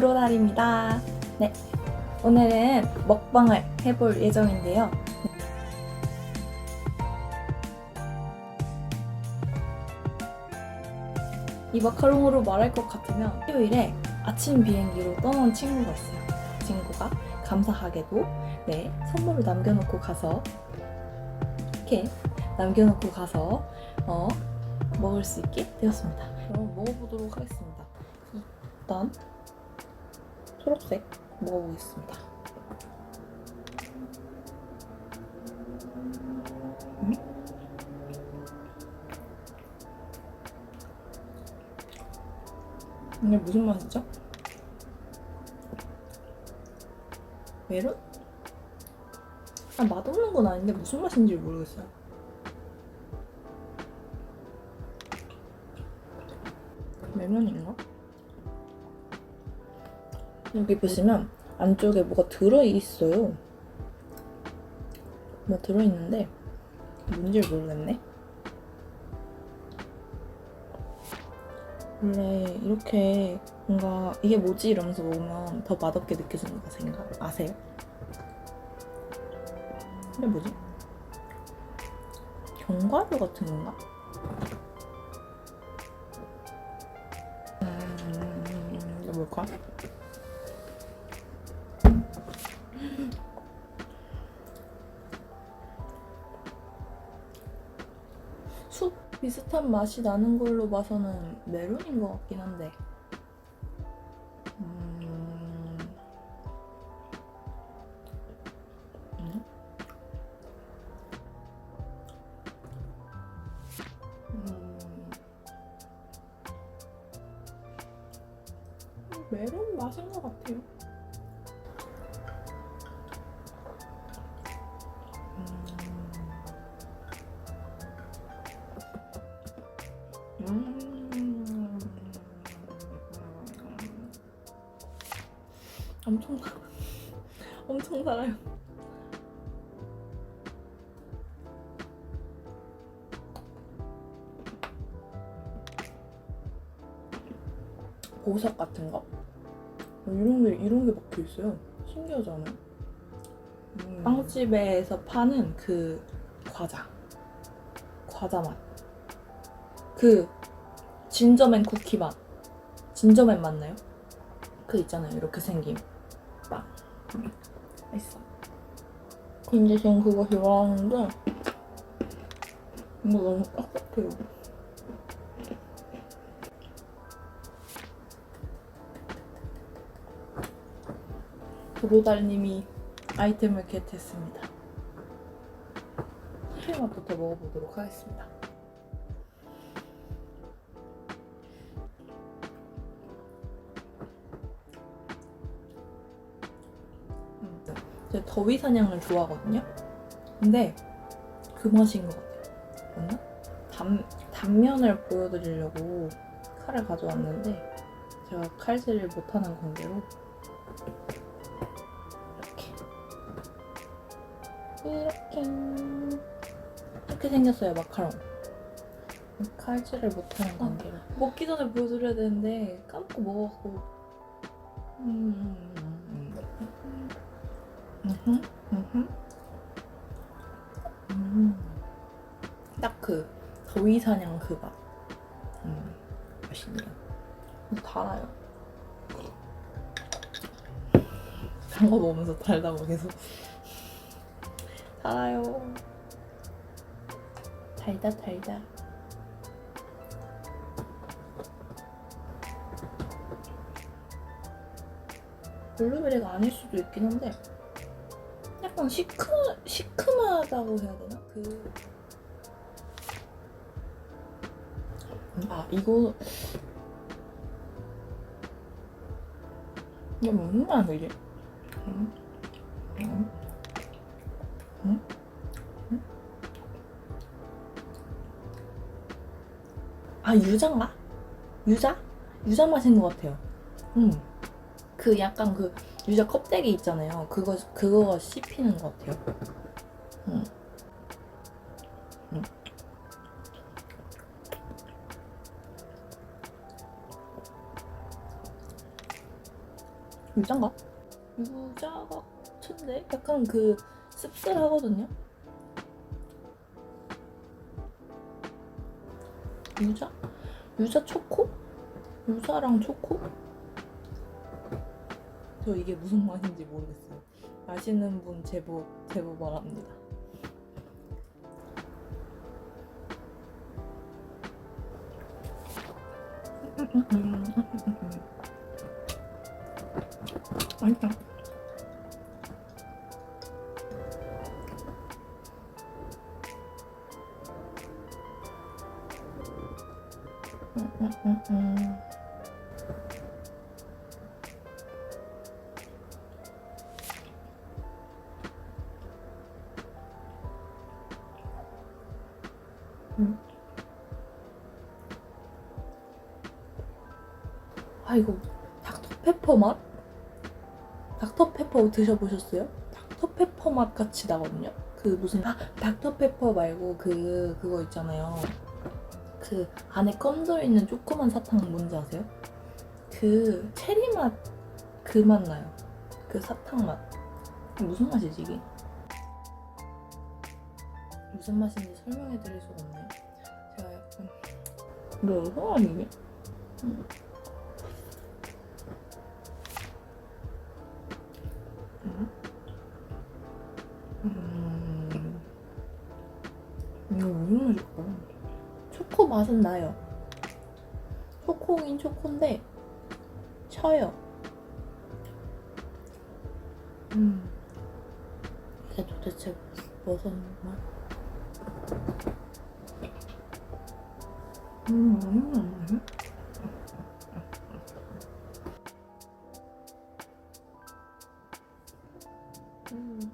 브로달입니다. 네, 오늘은 먹방을 해볼 예정인데요. 이 마카롱으로 말할 것 같으면 일요일에 아침 비행기로 떠난 친구가 있어요. 그 친구가 감사하게도 네 선물을 남겨놓고 가서 이렇게 남겨놓고 가서 어, 먹을 수 있게 되었습니다. 그럼 먹어보도록 하겠습니다. 일단 초록색 먹어보겠습니다. 음? 이게 무슨 맛이죠? 메론? 아, 맛없는 건 아닌데 무슨 맛인지 모르겠어요. 메론인가? 여기 보시면 안쪽에 뭐가 들어있어요. 뭐 들어있는데 뭔지 모르겠네. 원래 이렇게 뭔가 이게 뭐지 이러면서 먹으면 더 맛없게 느껴지는 거 생각 아세요? 이게 뭐지? 견과류 같은 건가? 음, 이게 뭘까? 비슷한 맛이 나는 걸로 봐서는 메론인 것 같긴 한데. 음... 음? 음... 메론 맛인 것 같아요. 음. 엄청 달 엄청 달아요. 보석 같은 거? 어, 이런 게 이런 게 박혀 있어요. 신기하지 않아요? 빵집에서 파는 그 과자 과자 맛. 그 진저맨 쿠키 맛. 진저맨 맞나요? 그 있잖아요. 이렇게 생김. 빵. 음, 맛있어. 근데 전 그거 좋아하는데 이거 너무 딱딱해요. 도로달님이 아이템을 겟했습니다. 크림 맛부터 먹어보도록 하겠습니다. 제가 더위 사냥을 좋아하거든요. 근데 그 맛인 것 같아요. 맞나? 단, 단면을 보여드리려고 칼을 가져왔는데 제가 칼질을 못하는 관계로 이렇게 이렇게 이렇게 생겼어요 마카롱. 칼질을 못하는 관계로 먹기 전에 보여드려야 되는데 까먹고 먹어갖고 음, 음, 음, 음, 음. 딱그 더위 사냥 그 맛. 음, 맛있네요. 달아요. 단 거 먹으면서 달다고 계속. 달아요. 달다 달다. 블루베리가 아닐 수도 있긴 한데 약간 시크 시큼하다고 해야 되나? 그. 아 이거 이게 무슨 맛이지? 음? 음? 음? 음? 아 유자인가? 유자? 유자 맛인 것 같아요. 음. 그 약간 그 유자 껍데기 있잖아요. 그거 그거가 씹히는 것 같아요. 음. 음. 유자인가? 유자 같은데? 약간 그 씁쓸하거든요? 유자? 유자 초코? 유자랑 초코? 저 이게 무슨 맛인지 모르겠어요. 아시는 분 제보 제보 바랍니다. 맛있다. 음, 음, 음, 음. 음. 아 이거 닥터페퍼 맛? 닥터페퍼 드셔보셨어요? 닥터페퍼 맛 같이 나거든요. 그 무슨 아 닥터페퍼 말고 그 그거 있잖아요. 그 안에 껌 들어있는 조그만 사탕 뭔지 아세요? 그 체리 맛 그 맛 나요. 그 사탕 맛. 무슨 맛이지 이게? 무슨 맛인지 설명해드릴 수가 없네요. 제가 약간 너 성함이 이게? 음. 음. 이거 무슨 맛일까? 초코 맛은 나요. 초코긴 초코인데 쳐요. 음. 이게 도대체 무슨 맛? 음. 음. 음.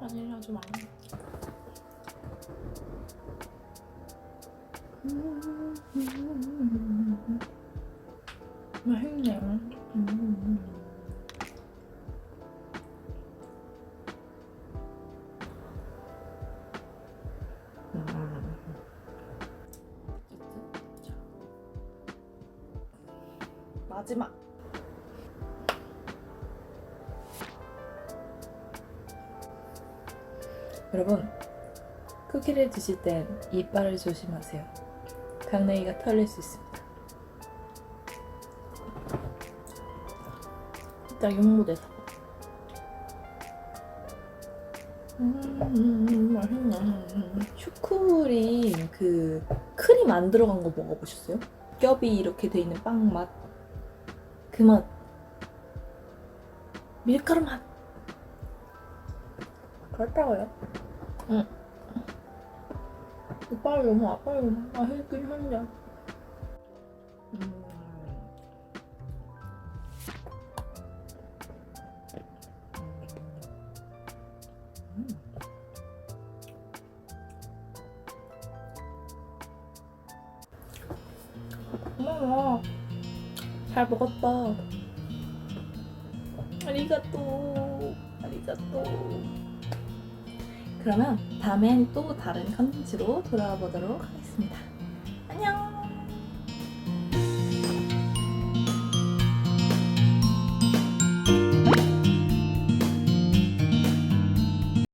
바닐라 좀 안. 음, 음, 맛있네. 음. 음. 마지막. 여러분, 쿠키를 드실 땐 이빨을 조심하세요. 강냉이가 털릴 수 있습니다. 용모대 사과. 음, 맛있네. 슈크림 그 크림 안 들어간 거 먹어보셨어요? 겹이 이렇게 돼 있는 빵 맛. 그 맛. 밀가루 맛. 그렇다고요? 응. 오빠를 너무 아빠를 너무 맛있긴 한데. 음. 음. 잘 먹었다. 아리가또. 아리가또. 그러면 다음엔 또 다른 컨텐츠로 돌아와 보도록 하겠습니다.